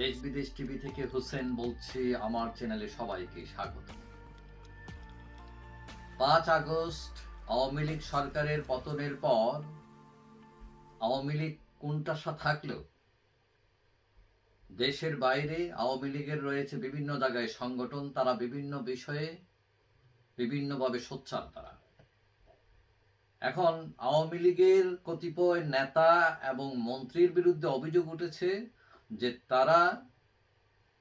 দেশ বিদেশ টিভি থেকে হোসেন বলছি, আমার চ্যানেলে সবাইকে স্বাগত। পাঁচ আগস্ট, আওয়ামী লীগ সরকারের পতনের পর আওয়ামী লীগ কোনটাসা থাকলেও দেশের বাইরে আওয়ামী লীগের রয়েছে বিভিন্ন জায়গায় সংগঠন, তারা বিভিন্ন বিষয়ে বিভিন্নভাবে সোচ্চার তারা। এখন আওয়ামী লীগের কতিপয় নেতা এবং মন্ত্রীর বিরুদ্ধে অভিযোগ উঠেছে যে তারা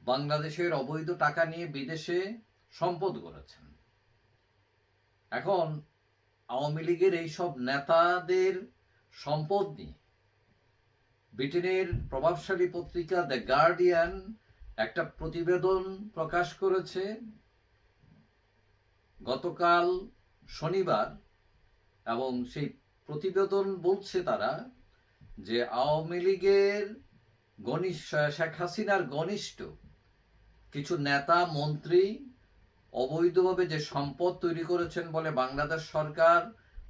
বাংলাদেশের অবৈধ টাকা নিয়ে বিদেশে সম্পদ করেছেন এখন আওয়ামী লীগের এইসব নেতাদের সম্পদ নিয়ে ব্রিটেনের প্রভাবশালী পত্রিকা দ্য গার্ডিয়ান একটা প্রতিবেদন প্রকাশ করেছে। গতকাল শনিবার এবং সেই প্রতিবেদন বলছে তারা যে আওয়ামী লীগের শেখ হাসিনার ঘনিষ্ঠ কিছু নেতা, মন্ত্রী অবৈধভাবে যে সম্পদ তৈরি করেছেন বলে বাংলাদেশ সরকার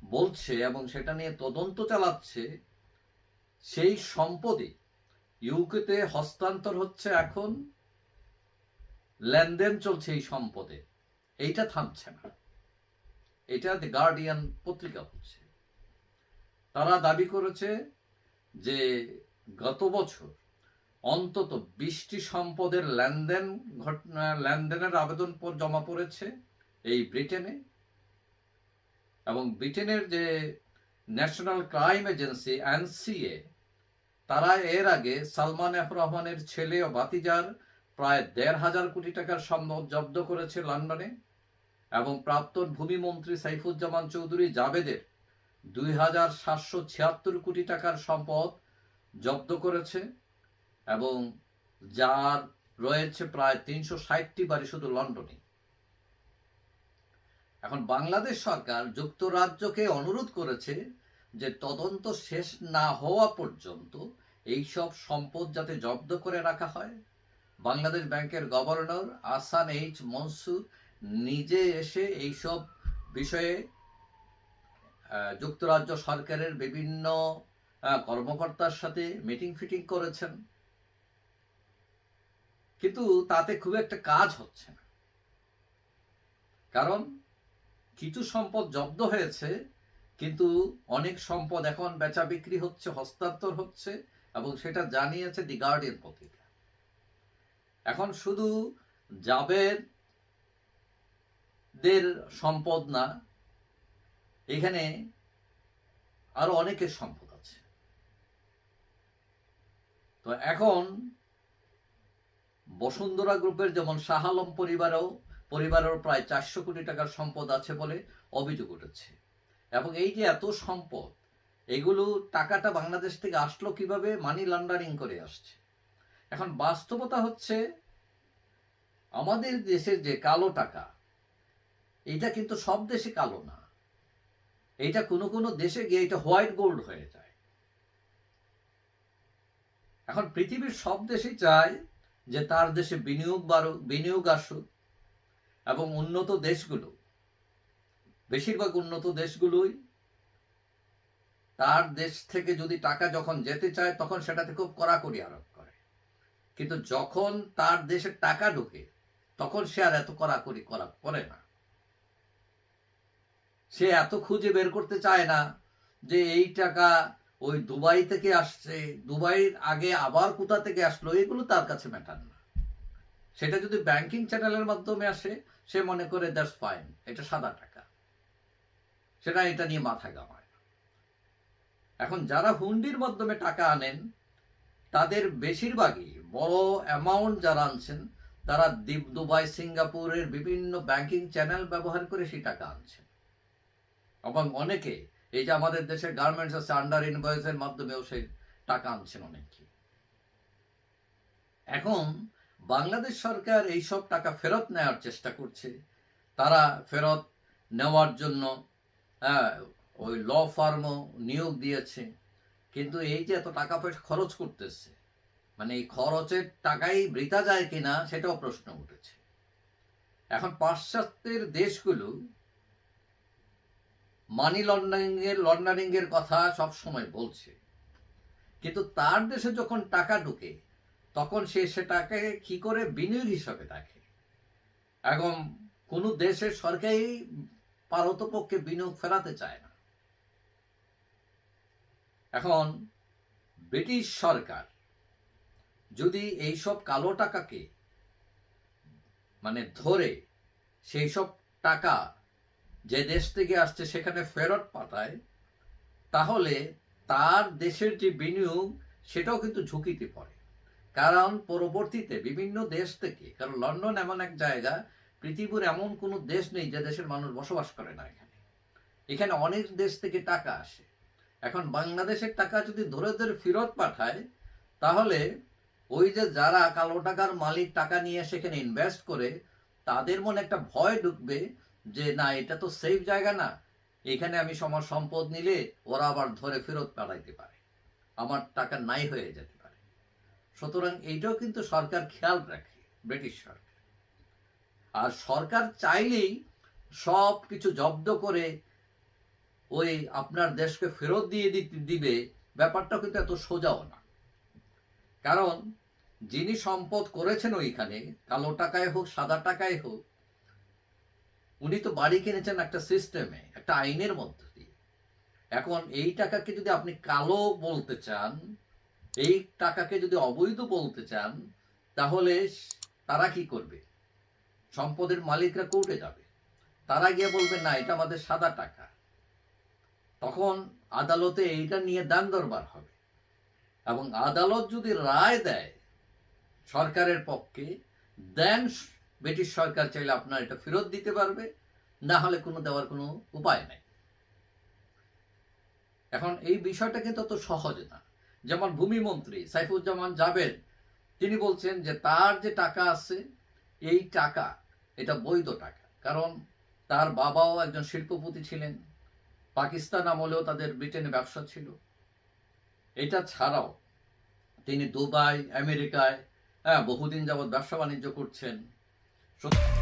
বলছে এবং সেটা নিয়ে তদন্ত চালাচ্ছে, সেই সম্পদই ইউকেতে হস্তান্তর হচ্ছে এখন। লেনদেন চলছে এই সম্পদে। এইটা থামছে না। এটা দ্য গার্ডিয়ান পত্রিকা হচ্ছে তারা দাবি করেছে যে গত বছর অন্তত বিশটি সম্পদের লেনদেন ঘটনা, লেনদেনের আবেদন জমা পড়েছে এই ব্রিটেনে। এবং ব্রিটেনের যে ন্যাশনাল ক্রাইম এজেন্সি, এনসিএ, তারা এর আগে সালমান এফ রহমানের ছেলে ও বাতিজার প্রায় দেড় হাজার কোটি টাকার সম্পদ জব্দ করেছে লন্ডনে। এবং প্রাক্তন ভূমিমন্ত্রী সাইফুজ্জামান চৌধুরী জাবেদের দুই হাজার সাতশো ছিয়াত্তর কোটি টাকার সম্পদ জব্দ করেছে। এবং যার রয়েছে প্রায় তিনশো ষাটটি বাড়ি শুধু লন্ডনে। এখন বাংলাদেশ সরকার যুক্তরাজ্যকে অনুরোধ করেছে যে তদন্ত শেষ না হওয়া পর্যন্ত এইসব সম্পদ যাতে জব্দ করে রাখা হয়। বাংলাদেশ ব্যাংকের গভর্নর আসান এইচ মনসুর নিজে এসে এইসব বিষয়ে যুক্তরাজ্য সরকারের বিভিন্ন কর্মকর্তার সাথে মিটিং ফিটিং করেছেন। কিন্তু তাতে খুব একটা কাজ হচ্ছে না। কারণ কিছু সম্পদ জব্দ হয়েছে, কিন্তু অনেক সম্পদ এখন বেচা বিক্রি হচ্ছে, হস্তান্তর হচ্ছে এবং সেটা জানিয়েছে দি গার্ডিয়ান পত্রিকা। এখন শুধু জাবেদ সম্পদ না, এখানে আরও অনেকের সম্পদ আছে। তো এখন বসুন্ধরা গ্রুপের যেমন শাহ আলম পরিবারেও, পরিবারের প্রায় চারশো কোটি টাকার সম্পদ আছে বলে অভিযোগ উঠেছে। এবং এই যে এত সম্পদ, এগুলো টাকাটা বাংলাদেশ থেকে আসলো কীভাবে? মানি লন্ডারিং করে আসছে। এখন বাস্তবতা হচ্ছে, আমাদের দেশের যে কালো টাকা, এটা কিন্তু সব দেশে কালো না। এটা কোনো কোনো দেশে গিয়ে এটা হোয়াইট গোল্ড হয়ে যায়। এখন পৃথিবীর সব দেশে চায় যে তার দেশে বিনিয়োগ বাড়ুক বিনিয়োগ আসুক এবং উন্নত দেশগুলো, বেশিরভাগ উন্নত দেশগুলোই তার দেশ থেকে যদি টাকা যখন যেতে চায়, তখন সেটাতে খুব কড়াকড়ি আরোপ করে। কিন্তু যখন তার দেশে টাকা ঢুকে, তখন সে আর এত কড়াকড়ি করা করে না। সে এত খুঁজে বের করতে চায় না যে এই টাকা ওই দুবাই থেকে আসছে, দুবাইয়ের আগে আবার কোথা থেকে আসলো, এগুলো তার কাছে ম্যাটার না। সেটা যদি ব্যাংকিং চ্যানেলের মাধ্যমে আসে, সে মনে করে দ্যাটস ফাইন এটা সাদা টাকা। সেটা এটা নিয়ে মাথা গামায় এখন যারা হুন্ডির মাধ্যমে টাকা আনেন, তাদের বেশিরভাগই বড় অ্যামাউন্ট যারা আনছেন, তারা দ্বীপ দুবাই, সিঙ্গাপুরের বিভিন্ন ব্যাংকিং চ্যানেল ব্যবহার করে সেই টাকা আনছেন। এবং অনেকে এই যে আমাদের দেশের গার্মেন্টস আছে আন্ডার ইনভয়েসের মাধ্যমেও সেই টাকা আনছেন অনেকে। এখন বাংলাদেশ সরকার এই সব টাকা ফেরত নেওয়ার চেষ্টা করছে। তারা ফেরত নেওয়ার জন্য হ্যাঁ, ওই ল ফার্মও নিয়োগ দিয়েছে। কিন্তু এই যে এত টাকা পয়সা খরচ করতেছে মানে এই খরচের টাকাই বৃথা যায় কিনা সেটাও প্রশ্ন উঠেছে। এখন পাশ্চাত্যের দেশগুলো মানি লন্ডারিং এর লন্ডারিং এর কথা সব সময় বলছে। কিন্তু তার দেশে যখন টাকা ঢুকে, তখন সে সেটাকে কি করে? বিনিয়োগ হিসাবে দেখে। এবং কোন দেশের সরকারি পারতপক্ষে বিনিয়োগ ফেরাতে চায় না। এখন ব্রিটিশ সরকার যদি এইসব কালো টাকাকে মানে ধরে সেই সব টাকা যে দেশ থেকে আসছে সেখানে ফেরত পাঠায়, তাহলে তার দেশের যে বিনিয়োগ, সেটাও কিন্তু ঝুঁকিতে পড়ে। কারণ পরবর্তীতে বিভিন্ন দেশ থেকে, কারণ লন্ডন এমন এক জায়গা, পৃথিবীর এমন কোনো দেশ নেই যে দেশের মানুষ বসবাস করে না এখানে। এখানে অনেক দেশ থেকে টাকা আসে। এখন বাংলাদেশের টাকা যদি ধরে ধরে ফেরত পাঠায়, তাহলে ওই যে যারা কালো টাকার মালিক টাকা নিয়ে সেখানে ইনভেস্ট করে, তাদের মনে একটা ভয় ঢুকবে যে না, এটা তো সেফ জায়গা না। এখানে আমি আমার সম্পদ নিলে ওরা আবার ধরে ফেরত পাঠাইতে পারে। আমার টাকা নাই হয়ে যেতে পারে। সুতরাং এইটাও কিন্তু সরকার খেয়াল রাখে, ব্রিটিশ সরকার। আর সরকার চাইলেই সব কিছু জব্দ করে ওই আপনার দেশকে ফেরত দিয়ে দিবে, ব্যাপারটা কিন্তু এত সোজাও না। কারণ যিনি সম্পদ করেছেন ওইখানে, কালো টাকায় হোক, সাদা টাকায় হোক উনি তো বাড়ি কিনেছেন একটা সিস্টেমে একটা আইনের মধ্য দিয়ে। এখন এই টাকাকে যদি আপনি কালো বলতে চান, এই টাকাকে যদি অবৈধ বলতে চান, তাহলে তারা কি করবে? সম্পদের মালিকরা কোর্টে যাবে। তারা গিয়ে বলবে, না, এটা আমাদের সাদা টাকা। তখন আদালতে এইটা নিয়ে দান দরবার হবে। এবং আদালত যদি রায় দেয় সরকারের পক্ষে দেন ব্রিটিশ সরকার চাইলে আপনার এটা ফেরত দিতে পারবে, না হলে কোনো দেওয়ার কোনো উপায় নাই। এখন এই বিষয়টা কিন্তু অত সহজ না। যেমন ভূমিমন্ত্রী সাইফুজ্জামান জাবেদ তিনি বলছেন যে তার যে টাকা আছে, এই টাকা, এটা বৈধ টাকা। কারণ তার বাবাও একজন শিল্পপতি ছিলেন, পাকিস্তান আমলেও তাদের ব্রিটেনে ব্যবসা ছিল। এটা ছাড়াও তিনি দুবাই, আমেরিকায় হ্যাঁ বহুদিন যাবৎ ব্যবসা বাণিজ্য করছেন। J'entends.